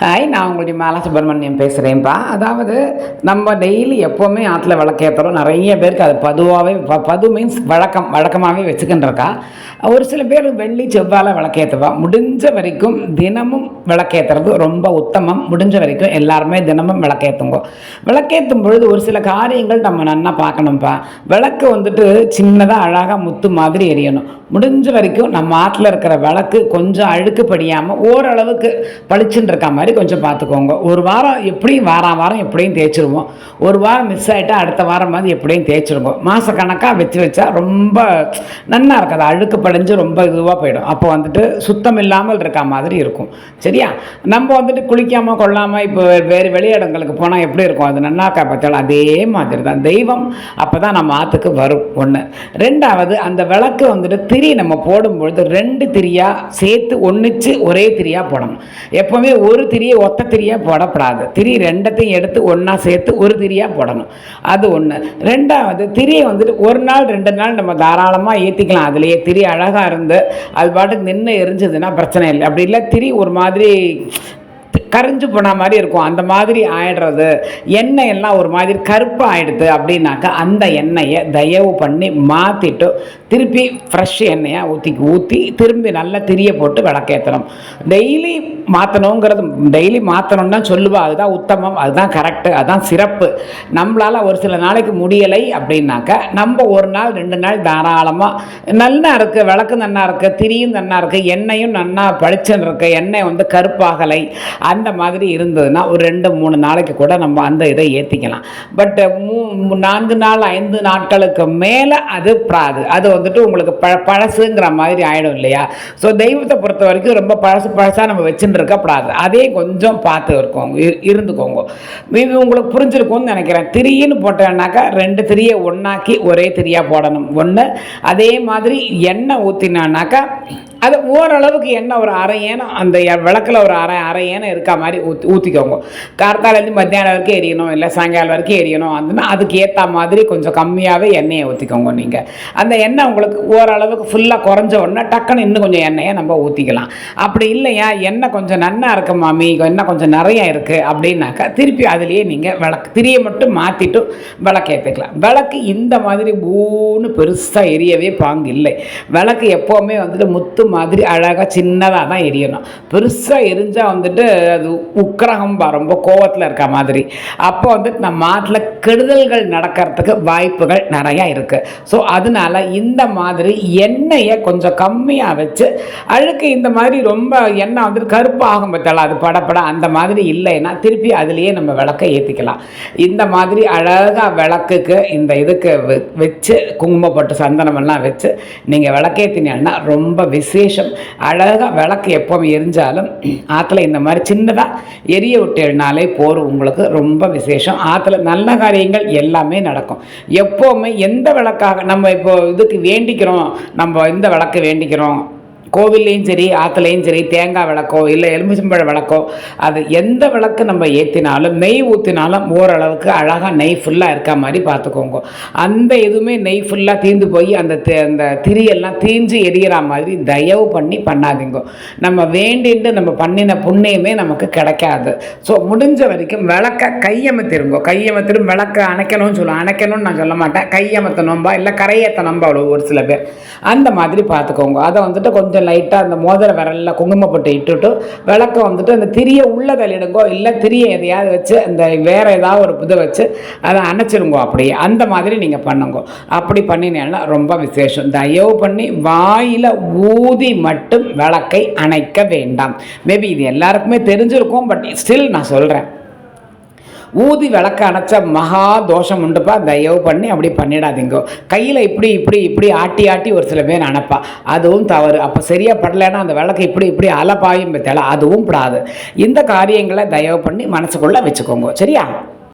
Hi நான் உங்களுடைய மாலா சுப்பிரமணியம் பேசுகிறேன்ப்பா அதாவது நம்ம டெய்லி எப்போவுமே ஆற்றுல விளக்கேற்றுறோம் நிறைய பேருக்கு அது பதுவாகவே ப பது மீன்ஸ் வழக்கம் வழக்கமாகவே வச்சுக்கின்றிருக்கா. ஒரு சில பேர் வெள்ளி செவ்வாழை விளக்கேற்றுவா முடிஞ்ச வரைக்கும் தினமும் விளக்கேற்றுறது ரொம்ப உத்தமம். முடிஞ்ச வரைக்கும் எல்லாருமே தினமும் விளக்கேற்றுங்க விளக்கேற்றும் பொழுது ஒரு சில காரியங்கள் நம்ம நன்னா பார்க்கணும்ப்பா விளக்கு வந்துட்டு சின்னதாக அழகாக முத்து மாதிரி எரியணும். முடிஞ்ச வரைக்கும் நம்ம ஆற்றுல இருக்கிற விளக்கு கொஞ்சம் அழுக்கு படியாமல் ஓரளவுக்கு பளிச்சுன்னு இருக்க மாதிரி கொஞ்சம் பார்த்துக்கோங்க. ஒரு வாரம் எப்படியும் வாரம் வாரம் எப்படியும் தேய்ச்சிருவோம். ஒரு வாரம் மிஸ் ஆகிட்டா அடுத்த வாரம் மாதிரி எப்படியும் தேய்ச்சிருவோம். மாதக்கணக்காக வச்சு வச்சா ரொம்ப நல்லா இருக்காது அழுக்கு படைஞ்சு ரொம்ப இதுவாக போயிடும். அப்போ வந்துட்டு சுத்தம் இல்லாமல் இருக்க மாதிரி இருக்கும். சரியா? நம்ம வந்துட்டு குளிக்காமல் கொள்ளாமல் இப்போ வேறு வெளியிடங்களுக்கு போனால் எப்படி இருக்கும்? அது நன்னாக்கா பார்த்தாலும் அதே மாதிரி தான். தெய்வம் அப்போ தான் நம்ம ஆற்றுக்கு வரும். ஒன்று ரெண்டாவது அந்த விளக்கு வந்துட்டு திரி நம்ம போடும்பொழுது ரெண்டு திரியாக சேர்த்து ஒன்றுச்சு ஒரே திரியாக போடணும். எப்போவுமே ஒரு திரியை ஒத்த திரியாக போடக்கூடாது திரி ரெண்டத்தையும் எடுத்து ஒன்றா சேர்த்து ஒரு திரியாக போடணும். அது ஒன்று ரெண்டாவது திரியை வந்துட்டு ஒரு நாள் ரெண்டு நாள் நம்ம தாராளமாக ஏற்றிக்கலாம் அதுலேயே திரி அழகாக இருந்து அது பாட்டுக்கு நின்று எரிஞ்சதுன்னா பிரச்சனை இல்லை. அப்படி இல்லை திரி ஒரு மாதிரி கரைஞ்சு போன மாதிரி இருக்கும். அந்த மாதிரி ஆயிடுறது. எண்ணெய் எல்லாம் ஒரு மாதிரி கருப்பாக ஆயிடுது அப்படின்னாக்கா அந்த எண்ணெயை தயவு பண்ணி மாற்றிட்டு திருப்பி ஃப்ரெஷ் எண்ணெயை ஊற்றி ஊற்றி திரும்பி நல்லா திரிய போட்டு விளக்கேற்றணும் டெய்லி மாற்றணுங்கிறது டெய்லி மாற்றணும்னா சொல்லுவா அதுதான் உத்தமம் அதுதான் கரெக்டு அதுதான் சிறப்பு. நம்மளால் ஒரு சில நாளைக்கு முடியலை அப்படின்னாக்கா நம்ம ஒரு நாள் ரெண்டு நாள் தாராளமாக நல்லா இருக்குது விளக்கு நன்னா இருக்குது திரியும் நன்னா இருக்குது எண்ணெயும் நன்னா பளிச்சுன்னு இருக்குது எண்ணெய் வந்து கருப்பாகலை. அந்த மாதிரி இருந்ததுன்னா ஒரு ரெண்டு மூணு நாளைக்கு கூட நம்ம அந்த இதை ஏற்றிக்கலாம் பட் மூ நான்கு நாள் ஐந்து நாட்களுக்கு மேலே அது ப்ராது அது வந்துட்டு உங்களுக்கு ப பழசுங்கிற மாதிரி ஆகிடும் இல்லையா? ஸோ தெய்வத்தை பொறுத்த வரைக்கும் ரொம்ப பழசு பழசாக நம்ம வச்சுட்டு இருக்கக்கூடாது அதே கொஞ்சம் பார்த்து இருக்கோங்க இரு- இருந்துக்கோங்க. மேபி உங்களுக்கு புரிஞ்சிருக்கும்னு நினைக்கிறேன். திரின்னு போட்டேன்னாக்கா ரெண்டு திரியை ஒன்றாக்கி ஒரே திரியாக போடணும். ஒன்று அதே மாதிரி எண்ணெய் ஊற்றினானாக்கா அது ஓரளவுக்கு எண்ணெய் ஒரு அரை ஏனம் அந்த விளக்கில் ஒரு அரை அரை ஏனம் இருக்கா மாதிரி ஊற்றி ஊற்றிக்கோங்க கார்த்தாலேருந்து மத்தியானம் வரைக்கும் எரியணும் இல்லை சாயங்காலம் வரைக்கும் எரியணும் அந்த அதுக்கு ஏற்ற மாதிரி கொஞ்சம் கம்மியாகவே எண்ணெயை ஊற்றிக்கோங்க நீங்கள் அந்த எண்ணெய் உங்களுக்கு ஓரளவுக்கு ஃபுல்லாக குறைஞ்ச உடனே டக்குன்னு இன்னும் கொஞ்சம் எண்ணெயை நம்ம ஊற்றிக்கலாம் அப்படி இல்லையா எண்ணெய் கொஞ்சம் நன்னா இருக்கு மாமி எண்ணெய் கொஞ்சம் நிறையா இருக்குது அப்படின்னாக்கா திருப்பி அதுலேயே நீங்கள் விளக்கு திரியை மட்டும் மாற்றிட்டு விளக்கு ஏற்றுக்கலாம் விளக்கு இந்த மாதிரி பூன்னு பெருசாக எரியவே பாங்கு இல்லை விளக்கு எப்போவுமே வந்துட்டு முத்து மாதிரி அழகாக சின்னதாக தான் எரியணும். பெருசாக எரிஞ்சால் வந்துட்டு அது உக்கிரகம் பா- ரொம்ப கோவத்தில் இருக்க மாதிரி. அப்போ வந்துட்டு நம்ம மாட்டில் கெடுதல்கள் நடக்கிறதுக்கு வாய்ப்புகள் நிறையா இருக்குது ஸோ அதனால இந்த மாதிரி எண்ணெயை கொஞ்சம் கம்மியாக வச்சு அழுக்கு இந்த மாதிரி ரொம்ப எண்ணெய் வந்துட்டு கருப்பாகும் பத்தால அது படப்பட அந்த மாதிரி இல்லைன்னா திருப்பி அதுலேயே நம்ம விளக்கை ஏற்றிக்கலாம் இந்த மாதிரி அழகாக விளக்குக்கு இந்த இதுக்கு வச்சு குங்குமப்பட்டு சந்தனமெல்லாம் வச்சு நீங்கள் விளக்கேற்றினீங்கன்னா ரொம்ப விசேஷம். அழகாக விளக்கு எப்போ எரிஞ்சாலும் ஆற்றுல இந்த மாதிரி சின்னதாக எரிய விட்டேனாலே போரும் உங்களுக்கு. ரொம்ப விசேஷம். ஆற்றுல நல்ல காரியங்கள் எல்லாமே நடக்கும். எப்போவுமே எந்த விளக்காக நம்ம இப்போ இதுக்கு வேண்டிக்கிறோம் நம்ம இந்த விளக்கு வேண்டிக்கிறோம் கோவில்லையும் சரி ஆற்றுலையும் சரி தேங்காய் விளக்கோ இல்லை எலுமிச்சம்பழ விளக்கோ அது எந்த விளக்கு நம்ம ஏற்றினாலும் நெய் ஊற்றினாலும் ஓரளவுக்கு அழகாக நெய் ஃபுல்லாக இருக்க மாதிரி பார்த்துக்கோங்க. அந்த எதுவுமே நெய் ஃபுல்லாக தீந்து போய் அந்த அந்த திரியெல்லாம் தீஞ்சு எரியிற மாதிரி தயவு பண்ணி பண்ணாதீங்க. நம்ம வேண்டிட்டு நம்ம பண்ணின புண்ணியமே நமக்கு கிடைக்காது. ஸோ முடிஞ்ச வரைக்கும் விளக்க கையமத்திருங்கோ. கையமத்திரும் விளக்க அணைக்கணும்னு சொல்லுவோம் அணைக்கணும்னு நான் சொல்ல மாட்டேன். கையமத்தணும்பா இல்லை கரையத்தனம்பா அவ்வளோ ஒரு சில பேர். அந்த மாதிரி பார்த்துக்கோங்க. அதை வந்துட்டு கொஞ்சம் லைட்டாக அந்த மோதிர விரல்ல குங்குமப்பட்டு இட்டுட்டு விளக்க வந்துட்டு அந்த திரியை உள்ள தள்ளிடுங்கோ இல்லை திரியை எதையாவது வச்சு அந்த வேற ஏதாவது ஒரு புதை வச்சு அதை அணைச்சிருங்கோ அப்படியே. அந்த மாதிரி நீங்கள் பண்ணுங்க. அப்படி பண்ணினீங்கன்னா ரொம்ப விசேஷம். தயவு பண்ணி வாயில் ஊதி மட்டும் விளக்கை அணைக்க வேண்டாம். மேபி இது எல்லாருக்குமே தெரிஞ்சிருக்கும் பட் ஸ்டில் நான் சொல்கிறேன் ஊதி விளக்க அணைச்ச மகா தோஷம் உண்டுப்பா. தயவு பண்ணி அப்படி பண்ணிடாதீங்கோ. கையில் இப்படி இப்படி இப்படி ஆட்டி ஆட்டி ஒரு சில பேர் அணைப்பா. அதுவும் தவறு. அப்போ சரியாக படலைன்னா அந்த விளக்கு இப்படி இப்படி அலப்பாயும் பத்தல அதுவும் படாது. இந்த காரியங்களை தயவு பண்ணி மனசுக்குள்ளே வச்சுக்கோங்க. சரியா?